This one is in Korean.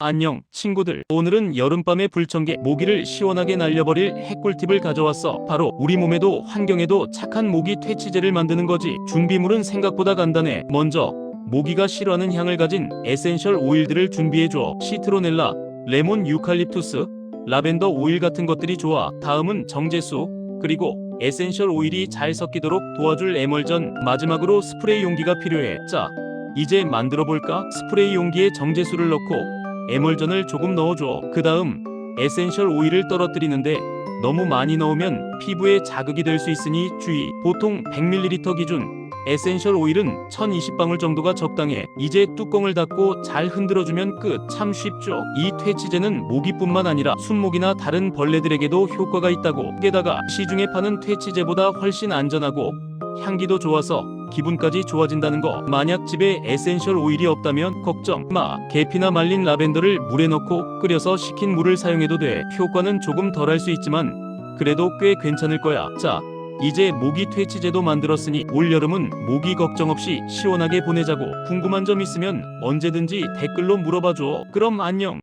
안녕, 친구들. 오늘은 여름밤의 불청객 모기를 시원하게 날려버릴 핵꿀팁을 가져왔어. 바로 우리 몸에도 환경에도 착한 모기 퇴치제를 만드는 거지. 준비물은 생각보다 간단해. 먼저 모기가 싫어하는 향을 가진 에센셜 오일들을 준비해줘. 시트로넬라, 레몬 유칼립투스, 라벤더 오일 같은 것들이 좋아. 다음은 정제수, 그리고 에센셜 오일이 잘 섞이도록 도와줄 에멀전, 마지막으로 스프레이 용기가 필요해. 자, 이제 만들어 볼까? 스프레이 용기에 정제수를 넣고 에멀전을 조금 넣어줘. 그 다음 에센셜 오일을 떨어뜨리는데 너무 많이 넣으면 피부에 자극이 될 수 있으니 주의. 보통 100ml 기준 에센셜 오일은 1020방울 정도가 적당해. 이제 뚜껑을 닫고 잘 흔들어주면 끝. 참 쉽죠. 이 퇴치제는 모기뿐만 아니라 순모기나 다른 벌레들에게도 효과가 있다고. 게다가 시중에 파는 퇴치제보다 훨씬 안전하고 향기도 좋아서 기분까지 좋아진다는 거. 만약 집에 에센셜 오일이 없다면 걱정 마. 계피나 말린 라벤더를 물에 넣고 끓여서 식힌 물을 사용해도 돼. 효과는 조금 덜할 수 있지만 그래도 꽤 괜찮을 거야. 자, 이제 모기 퇴치제도 만들었으니 올여름은 모기 걱정 없이 시원하게 보내자고. 궁금한 점 있으면 언제든지 댓글로 물어봐줘. 그럼 안녕.